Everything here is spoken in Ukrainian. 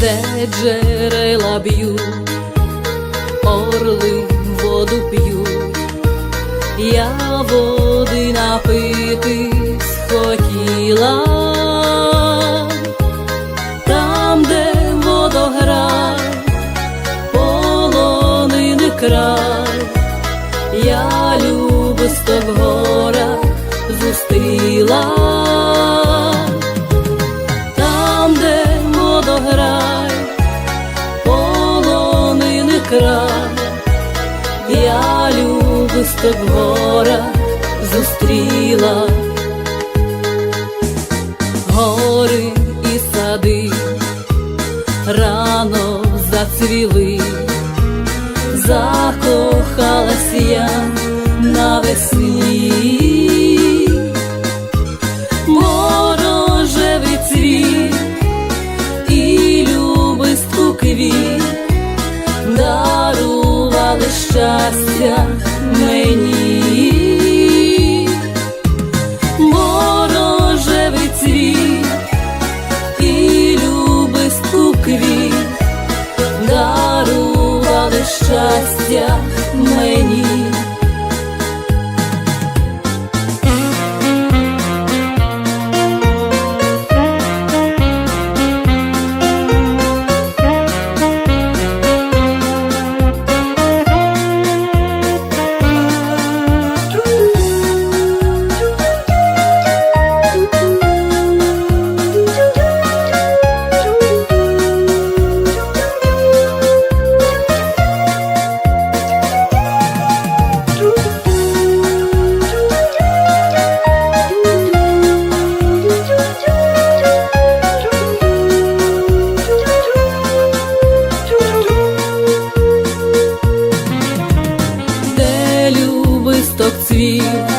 де джерела б'ють, орли воду п'ють, я води напити схотіла. Там, де водограй, полонини край, я любив в горах зустріла. Я любисто в горах зустріла. Гори і сади рано зацвіли, закохалась я навесні, морожевий цвіт і любистку квіт дарували щастя мені. Морожевий і любистку квіт дарували щастя мені. vivir